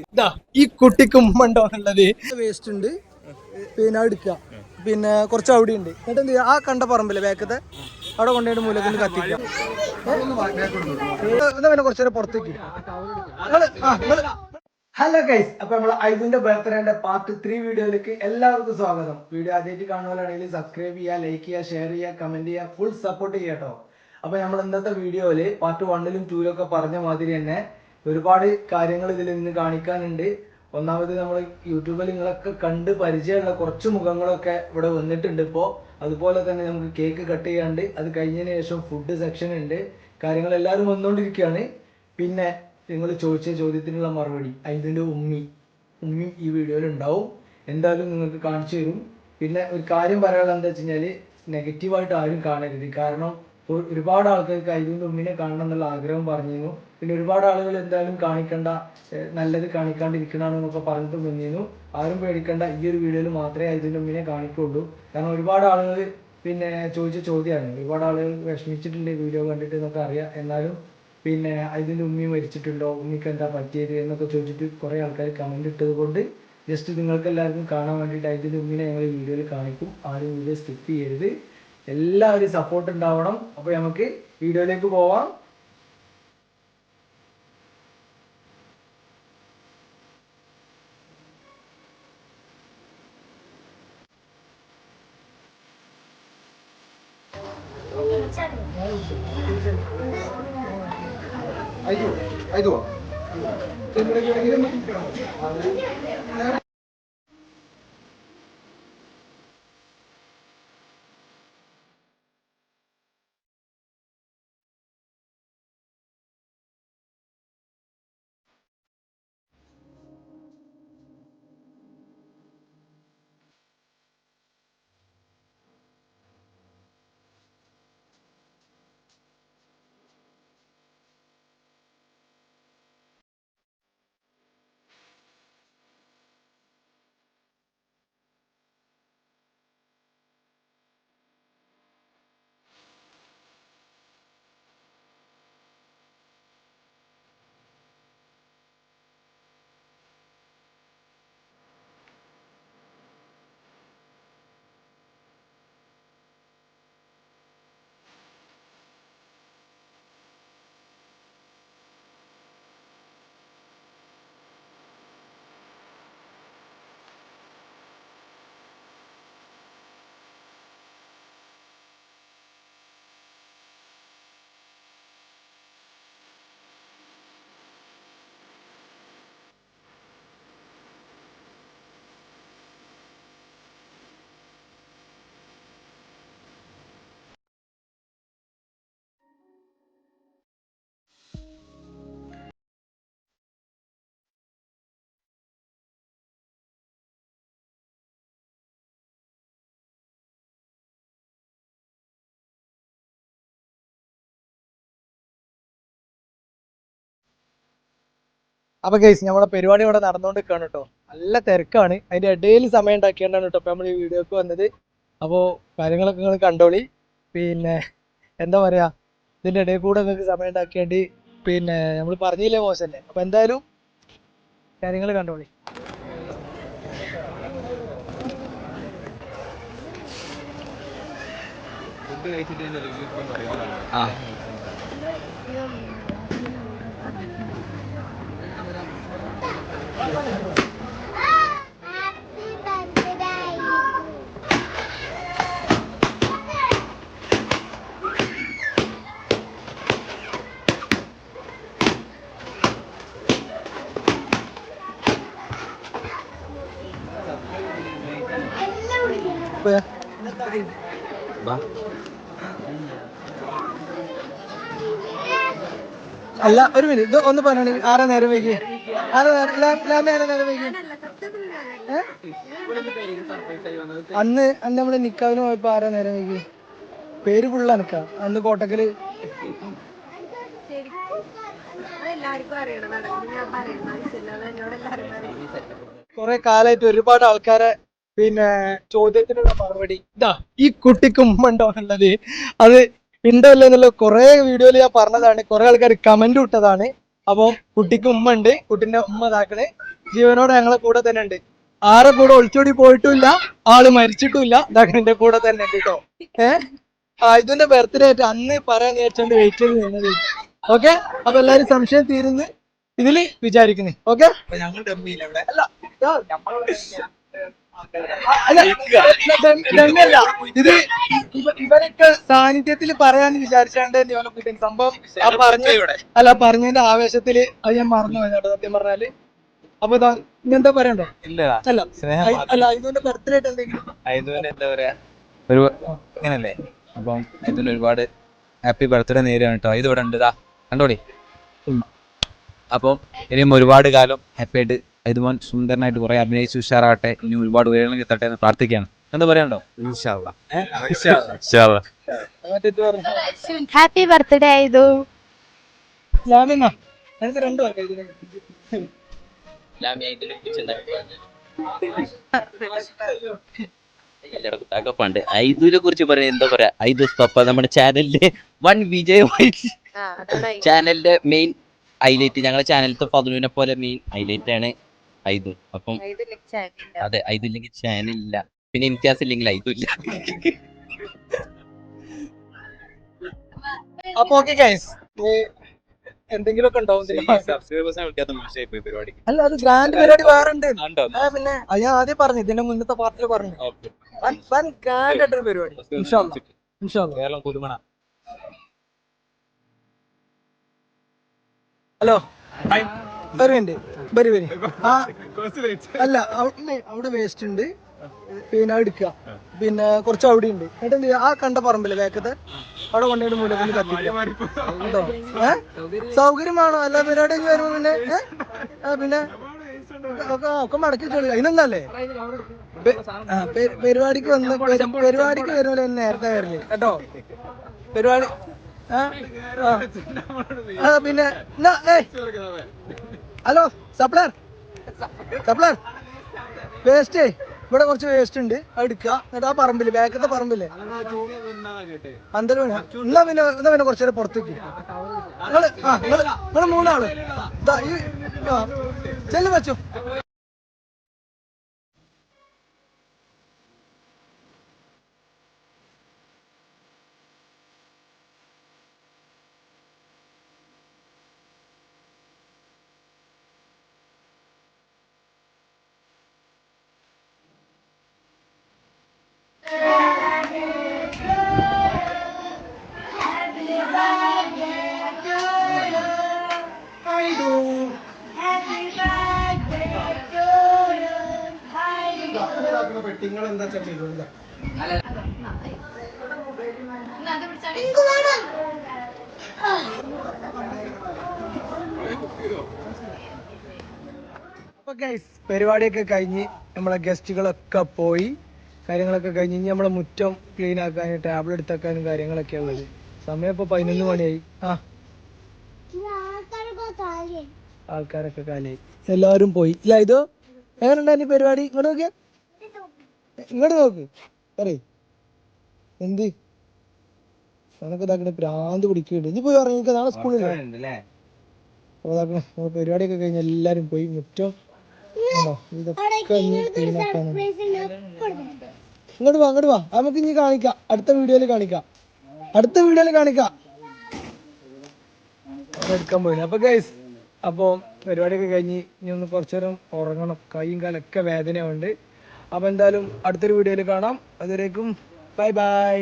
ഇതാ ഈ കുട്ടിക്ക് ഉമ്മണ്ടോന്നുള്ളത് വേസ്റ്റ് ഉണ്ട്. പിന്നെ എടുക്കുക. പിന്നെ കുറച്ച് അവിടെ ഉണ്ട്. എന്നിട്ട് എന്ത് ആ കണ്ട പറമ്പില്ലേ ബാക്കത്തെ അവിടെ കൊണ്ടുപോയിട്ട് മൂലത്തിൽ കത്തിക്കാം എന്നാ പിന്നെ കുറച്ചു നേരം പുറത്തേക്ക്. ഹലോ ഗൈസ് അപ്പൊ നമ്മൾ ഐബിന്റെ ബർത്ത്ഡേന്റെ പാർട്ട് ത്രീ വീഡിയോയിലേക്ക് എല്ലാവർക്കും സ്വാഗതം. വീഡിയോ ആദ്യമായിട്ട് കാണുവാനാണെങ്കിൽ സബ്സ്ക്രൈബ് ചെയ്യുക ലൈക്ക് ചെയ്യുക ഷെയർ ചെയ്യുക കമന്റ് ചെയ്യുക ഫുൾ സപ്പോർട്ട് ചെയ്യാട്ടോ കേട്ടോ. അപ്പൊ നമ്മൾ ഇന്നത്തെ വീഡിയോയിൽ പാർട്ട് വണ്ണിലും ടൂലും ഒക്കെ പറഞ്ഞ മാതിരി തന്നെ ഒരുപാട് കാര്യങ്ങൾ ഇതിൽ നിന്ന് കാണിക്കാനുണ്ട്. ഒന്നാമത് നമ്മൾ യൂട്യൂബിൽ നിങ്ങളൊക്കെ കണ്ട് പരിചയമുള്ള കുറച്ച് മുഖങ്ങളൊക്കെ ഇവിടെ വന്നിട്ടുണ്ട് ഇപ്പോൾ അതുപോലെ തന്നെ നമുക്ക് കേക്ക് കട്ട് ചെയ്യാണ്ട് അത് കഴിഞ്ഞതിന് ശേഷം ഫുഡ് സെക്ഷൻ ഉണ്ട്. കാര്യങ്ങൾ എല്ലാവരും വന്നുകൊണ്ടിരിക്കുകയാണ് പിന്നെ നിങ്ങൾ ചോദിച്ച ചോദ്യത്തിനുള്ള മറുപടി അതിന്റെ ഉമ്മി. ഉമ്മി ഈ വീഡിയോയിൽ ഉണ്ടാവും. എന്തായാലും നിങ്ങൾക്ക് കാണിച്ചു തരും. പിന്നെ ഒരു കാര്യം പറയാനുള്ളത് എന്താ വെച്ച് കഴിഞ്ഞാൽ നെഗറ്റീവായിട്ട് ആരും കാണരുത്. കാരണം ഒ- ഒരുപാട് ആൾക്കാർക്ക് ഐതിന്റെ തുമ്പിനെ കാണണം എന്നുള്ള ആഗ്രഹം പറഞ്ഞിരുന്നു. പിന്നെ ഒരുപാട് ആളുകൾ എന്തായാലും കാണിക്കണ്ട നല്ലത് നല്ലത് കാണിക്കാണ്ടിരിക്കണമെന്നൊക്കെ പറഞ്ഞിട്ട് വന്നിരുന്നു ആരും പേടിക്കണ്ട ഈ ഒരു വീഡിയോയിൽ മാത്രമേ ഐതിന്റെ ഉമ്മിനെ കാണിക്കുള്ളൂ. കാരണം ഒരുപാട് ആളുകൾ പിന്നെ ചോദിച്ച ചോദ്യമാണ് ഒരുപാട് ആളുകൾ വിഷമിച്ചിട്ടുണ്ട് വീഡിയോ കണ്ടിട്ട് എന്നൊക്കെ അറിയാം. എന്നാലും പിന്നെ അതിന്റെ ഉമ്മി മരിച്ചിട്ടുണ്ടോ? ഉമ്മിക്ക് എന്താ പറ്റിയത് എന്നൊക്കെ ചോദിച്ചിട്ട് കുറേ ആൾക്കാർ കമന്റ് ഇട്ടത് കൊണ്ട് ജസ്റ്റ് നിങ്ങൾക്ക് എല്ലാവർക്കും കാണാൻ വേണ്ടിയിട്ട് അതിന്റെ ഉമ്മിനെ ഞങ്ങൾ വീഡിയോയിൽ കാണിക്കും. ആരും വീഡിയോ സ്കിപ്പ് ചെയ്യരുത്. എല്ലാവരും സപ്പോർട്ട് ഉണ്ടാവണം. അപ്പൊ നമുക്ക് വീഡിയോയിലേക്ക് പോവാം. അയ്യോ അയ്യോ. അപ്പൊ കേസ് നമ്മുടെ പരിപാടി ഇവിടെ നടന്നുകൊണ്ടിരിക്കുകയാണ് കേട്ടോ നല്ല തിരക്കാണ്. അതിന്റെ ഇടയിൽ സമയം ഉണ്ടാക്കിയാണ് കേട്ടോ നമ്മൾ ഈ വീഡിയോക്ക് വന്നത്. അപ്പോൾ കാര്യങ്ങളൊക്കെ നിങ്ങൾ കണ്ടോളി. പിന്നെ എന്താ പറയാ ഇതിന്റെ ഇടയിൽ കൂടെ നിങ്ങൾക്ക് സമയം ഉണ്ടാക്കിയാണ്ട് പിന്നെ നമ്മൾ പറഞ്ഞില്ലേ മോശമല്ലേ അപ്പൊ എന്തായാലും കാര്യങ്ങൾ കണ്ടോളി. ഇപ്പൊ അല്ല ഒരു മിനിറ്റ്. ഇത് ഒന്ന് പറയണേ ആരാ നേരം വൈകി നേരം അന്ന് അന്ന് നമ്മൾ നിക്കാവിന് പോയപ്പോ ആരാ നേരം വൈകി പേര് ഫുള്ള നിക്ക അന്ന് കോട്ടക്കൽ. കൊറേ കാലായിട്ട് ഒരുപാട് ആൾക്കാരെ പിന്നെ ചോദ്യത്തിനുള്ള മറുപടി. ഇതാ ഈ കുട്ടിക്ക് ഉമ്മ ഉണ്ടോ എന്നുള്ളത്. അത് ഉണ്ടോ ഇല്ല എന്നുള്ള കുറെ വീഡിയോയിൽ ഞാൻ പറഞ്ഞതാണ്. കുറെ ആൾക്കാർ കമന്റ് ഇട്ടതാണ്. അപ്പൊ കുട്ടിക്ക് ഉമ്മ ഉണ്ട്. കുട്ടിന്റെ ഉമ്മ ഇതാക്കണേ. ജീവനോടെ ഞങ്ങളെ കൂടെ തന്നെ ഉണ്ട്. ആരെ കൂടെ ഒളിച്ചോടി പോയിട്ടുമില്ല. ആൾ മരിച്ചിട്ടുമില്ല. ഇതാക്കണിന്റെ കൂടെ തന്നെ ഉണ്ട് കേട്ടോ ഏഹ് ആ ഇതിന്റെ ബർത്ത്ഡേ ആയിട്ട് അന്ന് പറയാൻ വിചാരിച്ചോണ്ട് വെയിറ്റ് ചെയ്ത് നിന്നത്. ഓക്കെ അപ്പൊ എല്ലാരും സംശയം തീരുന്ന് ഇതിൽ വിചാരിക്കുന്നേ. ഓക്കെ അല്ല ആ, ആ, അല്ല. ഇത് ഇവ- ഇവരൊക്കെ സാന്നിധ്യത്തിൽ പറയാൻ വിചാരിച്ചാണ്ട് ഡെവലപ്പ് കിട്ടും സംഭവം ആ പറഞ്ഞ അല്ല പറഞ്ഞതിന്റെ ആവേശത്തിൽ അത് ഞാൻ മറന്നു പോയിട്ടോ സത്യം പറഞ്ഞാൽ. അപ്പൊ ഇതാ ഇനി എന്താ പറയണ്ടോ? ഇല്ല അല്ല അല്ല ഐതുവിന്റെ ബർത്ത്ഡേ ആയിട്ട് എന്തെങ്കിലും എന്താ പറയാ? ഒരു ഇങ്ങനല്ലേ? അപ്പം ഐതുവിന് ഒരുപാട് ഹാപ്പി ബർത്ത്ഡേ നേരിടാണ് കേട്ടോ ഇത് ഇവിടെ ഉണ്ട് ഇതാ കണ്ടോടി? അപ്പം ഇനിയും ഒരുപാട് കാലം ഹാപ്പി ആയിട്ട് ഇതുപോലെ സുന്ദരനായിട്ട് കുറെ അഭിനയിച്ച് ഉഷാറാകട്ടെ ഇനി ഒരുപാട് ഉയരങ്ങൾ എത്തട്ടെ എന്ന് പ്രാർത്ഥിക്കുകയാണ്. എന്താ പറയാണ്ടോ ഹാപ്പി ബർത്ത്ഡേ ആയതു പണ്ട് ഐദുവിനെ കുറിച്ച് പറയാൻ എന്താ പറയാ? ഐദു പപ്പ നമ്മുടെ ചാനലിന്റെ വൺ വിജയമായി ചാനലിന്റെ മെയിൻ ഹൈലൈറ്റ് ഞങ്ങളുടെ ചാനലിലത്തെ പതിനുവിനെ പോലെ മെയിൻ ഹൈലൈറ്റ് ആണ്. ഐദു അപ്പം അതെ ഐദു ഇല്ലെങ്കിൽ ചാനൽ ഇല്ല പിന്നെ ഇംതിയാസ് ഇല്ലെങ്കിൽ ഐദു ഇല്ല അപ്പൊ ഓക്കെ ഗൈസ് എന്തെങ്കിലും ഒക്കെ ഉണ്ടാവും ഇതിന് പരിപാടി അല്ല അത് ഗ്രാൻഡ് പരിപാടി വേറെ ഉണ്ട്. പിന്നെ അത് ഞാൻ ആദ്യം പറഞ്ഞു ഇതിന്റെ മുന്നത്തെ പാർട്ടിൽ പറഞ്ഞു. ഗ്രാൻഡ് ആയിട്ടൊരു പരിപാടി. കേരളം കുതുമണ ഹലോ. ഒരു വരി വരി. അല്ല അവിടെ വേസ്റ്റ് ഉണ്ട്. പിന്നെ എടുക്ക പിന്നെ കുറച്ച് അവിടെ ഉണ്ട്. എന്നിട്ട് ആ കണ്ട പറമ്പില്ലേ വേക്കത്തെ അവിടെ കൊണ്ടുപോയി കത്തിക്കാം കേട്ടോ ഏ? സൗകര്യമാണോ അല്ല കഴിഞ്ഞ് വരുമ്പോ പിന്നെ? പിന്നെ ഒക്കെ മടക്കി ആ, പെ- പരിപാടിക്ക് വന്ന് പരിപാടിക്ക് വരുമ്പോൾ നേരത്തെ വരില്ലേ? കേട്ടോ? പരിപാടി പിന്നെ. ഹലോ സപ്ലർ സപ്ലർ വേസ്റ്റ്. ഇവിടെ കുറച്ച് വേസ്റ്റ് ഉണ്ട്. എടുക്കുക. എന്നിട്ട് ആ പറമ്പിൽ ബാക്കത്തെ പറമ്പില്ലേ അന്തരം എന്നാ പിന്നെ എന്നാ പിന്നെ കുറച്ചു നേരം പുറത്തേക്ക് നിങ്ങൾ ആ നിങ്ങൾ നിങ്ങൾ മൂന്നാൾ. ചെല്ലു വെച്ചു. പെട്ടിങ്ങൾ എന്താ? ചെയ്തത് പരിപാടിയൊക്കെ കഴിഞ്ഞ് നമ്മളെ ഗസ്റ്റുകളൊക്കെ പോയി. കാര്യങ്ങളൊക്കെ കഴിഞ്ഞ് ഇനി നമ്മളെ മുറ്റം ക്ലീൻ ആക്കാനും ടാബ്ലറ്റ് എടുത്താക്കാനും കാര്യങ്ങളൊക്കെ ഉള്ളത്. സമയം ഇപ്പൊ പതിനൊന്ന് മണിയായി. ആ. ആൾക്കാരൊക്കെ കാലായി എല്ലാവരും പോയി. ഇല്ല ഇതോ? എങ്ങനെ ഉണ്ടായിരുന്നു പരിപാടി? ഇങ്ങോട്ട് നോക്കിയ? ഇങ്ങോട്ട് നോക്ക്. പറയ്. എന്ത്? നിനക്ക് ഇതാക്കണ പ്രാന്ത് പിടിക്കുന്നുണ്ട് ഇനി പോയി ഇറങ്ങിക്ക നാളെ സ്കൂളിൽ അപ്പോൾ ഇതാക്കണ പരിപാടിയൊക്കെ കഴിഞ്ഞ എല്ലാരും പോയി മുറ്റോ ഇതൊക്കെ. ഇങ്ങോട്ട് വാ. അങ്ങോട്ട് വാ നമുക്ക് ഇനി കാണിക്കാം. അടുത്ത വീഡിയോയിൽ കാണിക്കാം. അടുത്ത വീഡിയോയിൽ കാണിക്കാം. എടുക്കാൻ പോയി അപ്പൊ ഗൈസ് അപ്പൊ പരിപാടിയൊക്കെ കഴിഞ്ഞ് ഇനി ഒന്ന് കുറച്ചു നേരം ഉറങ്ങണം. കൈയും കാലൊക്കെ വേദനയുണ്ട് അപ്പൊ എന്തായാലും അടുത്തൊരു വീഡിയോയിൽ കാണാം. അതുവരേക്കും ബൈ ബൈ.